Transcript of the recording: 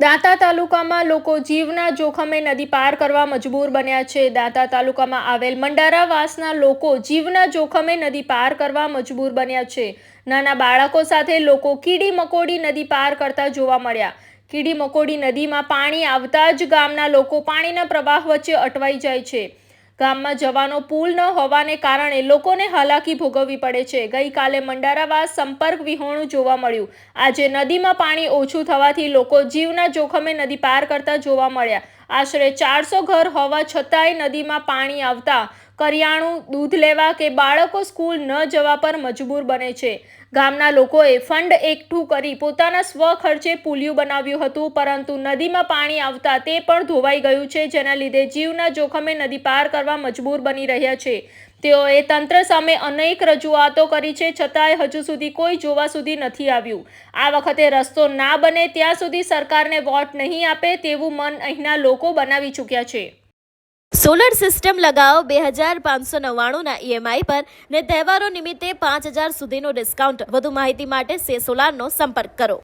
દાંતા તાલુકામાં લોકો જીવના જોખમે નદી પાર કરવા મજબૂર બન્યા છે. દાંતા તાલુકામાં આવેલ મંડારાવાસના લોકો જીવના જોખમે નદી પાર કરવા મજબૂર બન્યા છે. નાના બાળકો સાથે લોકો કીડી મકોડી નદી પાર કરતા જોવા મળ્યા. કીડી મકોડી નદીમાં પાણી આવતા જ ગામના લોકો પાણીના પ્રવાહ વચ્ચે અટવાઈ જાય છે. ગામમાં જવાનો પુલ ન હોવાને કારણે લોકોને હાલાકી ભોગવવી પડે છે. ગઈકાલે મંડારાવાસ સંપર્ક વિહોણું જોવા મળ્યું. આજે નદીમાં પાણી ઓછું થવાથી લોકો જીવના જોખમે નદી પાર કરતા જોવા મળ્યા. આશરે ચારસો ઘર હોવા છતાંય નદીમાં પાણી આવતા કરિયાણું દૂધ લેવા કે બાળકો સ્કૂલ ન જવા પર મજબૂર બને છે. ગામના લોકોએ ફંડ એકઠું કરી પોતાના સ્વ ખર્ચે પુલિયું બનાવ્યું હતું, પરંતુ નદીમાં પાણી આવતા તે પણ ધોવાઈ ગયું છે, જેના લીધે જીવના જોખમે નદી પાર કરવા મજબૂર બની રહ્યા છે. તેઓએ તંત્ર સામે અનેક રજૂઆતો કરી છે, છતાંય હજુ સુધી કોઈ જોવા સુધી નથી આવ્યું. આ વખતે રસ્તો ના બને ત્યાં સુધી સરકારને વોટ નહીં આપે તેવું મન અહીંના લોકો બનાવી ચૂક્યા છે. સોલર સિસ્ટમ લગાવો બે હજાર પાંચસો નવ્વાણુંના ઈએમઆઈ પર ને તહેવારો નિમિત્તે પાંચ હજાર સુધીનું ડિસ્કાઉન્ટ. વધુ માહિતી માટે સે સોલારનો સંપર્ક કરો.